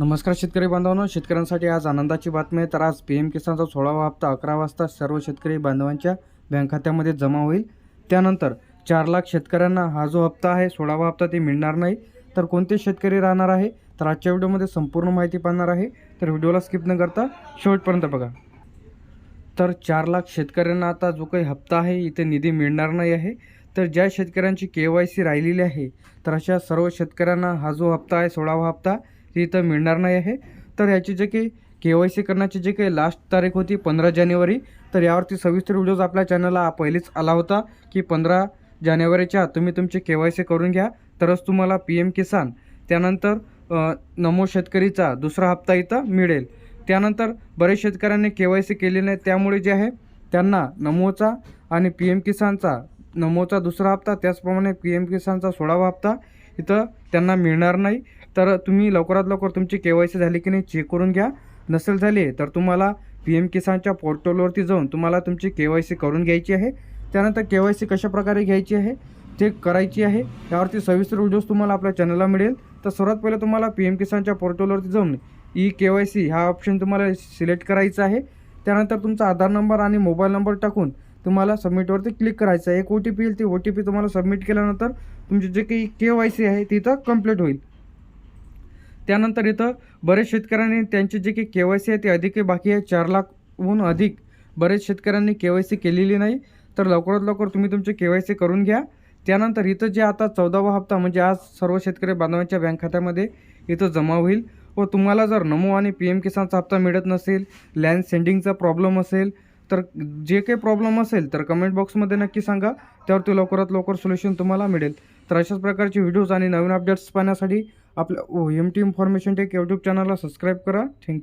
नमस्कार शेतकरी बांधवांनो शेतकऱ्यांसाठी आज आनंदाची बातमी आहे. तर आज पी एम किसानचा सोळावा हप्ता अकरा वाजता सर्व शेतकरी बांधवांच्या बँक खात्यामध्ये जमा होईल. त्यानंतर चार लाख शेतकऱ्यांना हा जो हप्ता आहे सोळावा हप्ता ते मिळणार नाही. तर कोणते शेतकरी राहणार आहे? तर आजच्या व्हिडिओमध्ये संपूर्ण माहिती पाहणार आहे. तर व्हिडिओला स्किप न करता शेवटपर्यंत बघा. तर चार लाख शेतकऱ्यांना आता जो काही हप्ता आहे इथे निधी मिळणार नाही आहे. तर ज्या शेतकऱ्यांची के वाय सी राहिलेली आहे तर अशा सर्व शेतकऱ्यांना हा जो हप्ता आहे सोळावा हप्ता ती इथं मिळणार नाही आहे. तर याची जे काही के वाय सी करण्याची जी काही लास्ट तारीख होती पंधरा जानेवारी तर यावरती सविस्तर व्हिडिओज आपल्या चॅनलला पहिलीच आला होता की पंधरा जानेवारीच्या तुम्ही तुमची के वाय सी करून घ्या. तरच तुम्हाला पी एम किसान त्यानंतर नमो शेतकरीचा दुसरा हप्ता इथं मिळेल. त्यानंतर बरेच शेतकऱ्यांनी के वाय सी केली नाही त्यामुळे जे आहे त्यांना नमोचा आणि पी एम किसानचा नमोचा दुसरा हप्ता त्याचप्रमाणे पी एम किसानचा सोळावा हप्ता इथं त्यांना मिळणार नाही. तर तुम्ही लवकरात लवकर तुमची के वाय सी झाली की नाही चेक करून घ्या. नसेल झाले तर तुम्हाला पी एम किसानच्या पोर्टलवरती जाऊन तुम्हाला तुमची के वाय सी करून घ्यायची आहे. त्यानंतर के वाय सी कशाप्रकारे घ्यायची आहे ते करायची आहे. यावरती सविस्तर व्हिडिओज तुम्हाला आपल्या चॅनलला मिळेल. तर सर्वात पहिले तुम्हाला पी एम किसानच्या पोर्टलवरती जाऊन ई के वाय सी हा ऑप्शन तुम्हाला सिलेक्ट करायचा आहे. त्यानंतर तुमचा आधार नंबर आणि मोबाईल नंबर टाकून तुम्हाला सबमिटवरती क्लिक करायचं आहे. एक ओ टी पी येईल ती ओ टी पी तुम्हाला सबमिट केल्यानंतर तुमची जे काही के वाय सी आहे ती इथं कंप्लीट होईल. त्यानंतर इथं बरेच शेतकऱ्यांनी त्यांची जी काही के वाय सी आहे ती अधिक बाकी आहे. चार लाखहून अधिक बरेच शेतकऱ्यांनी के वाय सी केलेली नाही. तर लवकरात लवकर तुम्ही तुमची के वाय सी करून घ्या. त्यानंतर इथं जे आता चौदावा हप्ता म्हणजे आज सर्व शेतकरी बांधवांच्या बँक खात्यामध्ये इथं जमा होईल. व तुम्हाला जर नमो आणि पी एम किसानचा हप्ता मिळत नसेल लँड सेंडिंगचा प्रॉब्लेम असेल तर जे काही प्रॉब्लेम असेल तर कमेंट बॉक्समध्ये नक्की सांगा. त्यावरती लवकरात लवकर सोल्युशन तुम्हाला मिळेल. तर अशाच प्रकारचे व्हिडिओज आणि नवीन अपडेट्स पाहण्यासाठी आपल्या M T information tech YouTube चॅनलला सबस्क्राईब करा. Thank you